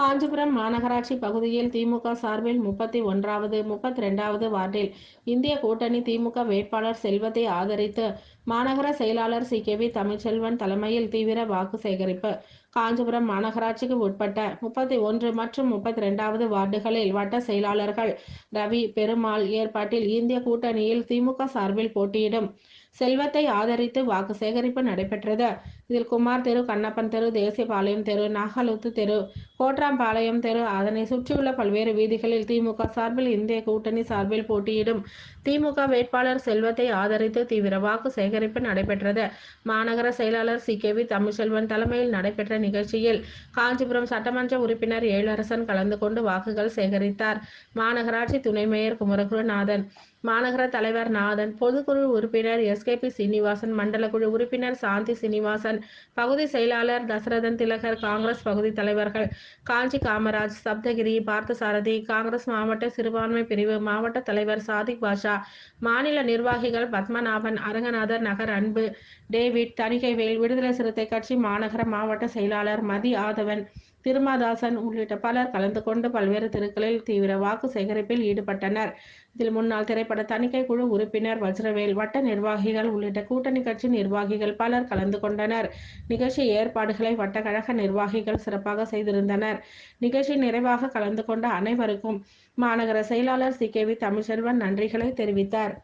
காஞ்சிபுரம் மாநகராட்சி பகுதியில் திமுக சார்பில் முப்பத்தி ஒன்றாவது முப்பத்தி ரெண்டாவது வார்டில் இந்திய கூட்டணி திமுக வேட்பாளர் செல்வத்தை ஆதரித்து மாநகர செயலாளர் சி. கே. வி. தமிழ்ச்செல்வன் தலைமையில் தீவிர வாக்கு சேகரிப்பு. காஞ்சிபுரம் மாநகராட்சிக்கு உட்பட்ட முப்பத்தி ஒன்று மற்றும் முப்பத்தி ரெண்டாவது வார்டுகளில் வட்ட செயலாளர்கள் ரவி பெருமாள் ஏற்பாட்டில் இந்திய கூட்டணியில் திமுக சார்பில் போட்டியிடும். செல்வத்தை ஆதரித்து வாக்கு சேகரிப்பு நடைபெற்றது. இதில் குமார் தெரு கண்ணப்பன் தெரு தேசியபாளையம் தெரு நாகலுத்து தெரு கோட்ராம்பாளையம் தெரு அதனை சுற்றியுள்ள பல்வேறு வீதிகளில் திமுக சார்பில் இந்திய கூட்டணி சார்பில் போட்டியிடும். திமுக வேட்பாளர் செல்வத்தை ஆதரித்து தீவிர வாக்கு சேகரிப்பு நடைபெற்றது. மாநகர செயலாளர் சி கே வி தமிழ்ச்செல்வன் தலைமையில் நடைபெற்ற நிகழ்ச்சியில் காஞ்சிபுரம் சட்டமன்ற உறுப்பினர் ஏழரசன் கலந்து கொண்டு வாக்குகள் சேகரித்தார். மாநகராட்சி துணை மேயர் குமரகுருநாதன் மாநகர தலைவர் நாதன் பொதுக்குழு உறுப்பினர் எஸ்கேபி சீனிவாசன் மண்டல குழு உறுப்பினர் சாந்தி சீனிவாசன் பகுதி செயலாளர் தசரதன் திலகர் காங்கிரஸ் பகுதி தலைவர்கள் காஞ்சி காமராஜ் சப்தகிரி பார்த்தசாரதி காங்கிரஸ் மாவட்ட சிறுபான்மை பிரிவு மாவட்ட தலைவர் சாதிக் பாஷா மாநில நிர்வாகிகள் பத்மநாபன் அரங்கநாதர் நகர் அன்பு டேவிட் தணிகைவேல் விடுதலை சிறுத்தை கட்சி மாநகர மாவட்ட செயலாளர் மதி ஆதவன் திருமாதாசன் உள்ளிட்ட பலர் கலந்து கொண்டு பல்வேறு தெருக்களில் தீவிர வாக்கு சேகரிப்பில் ஈடுபட்டனர். இதில் முன்னாள் திரைப்பட தணிக்கை குழு உறுப்பினர் வஜ்ரவேல் வட்ட நிர்வாகிகள் உள்ளிட்ட கூட்டணி கட்சி நிர்வாகிகள் பலர் கலந்து கொண்டனர். நிகழ்ச்சி ஏற்பாடுகளை வட்டக்கழக நிர்வாகிகள் சிறப்பாக செய்திருந்தனர். நிகழ்ச்சி நிறைவாக கலந்து கொண்ட அனைவருக்கும் மாநகர செயலாளர் சி கே வி தமிழ்செல்வன் நன்றிகளை தெரிவித்தார்.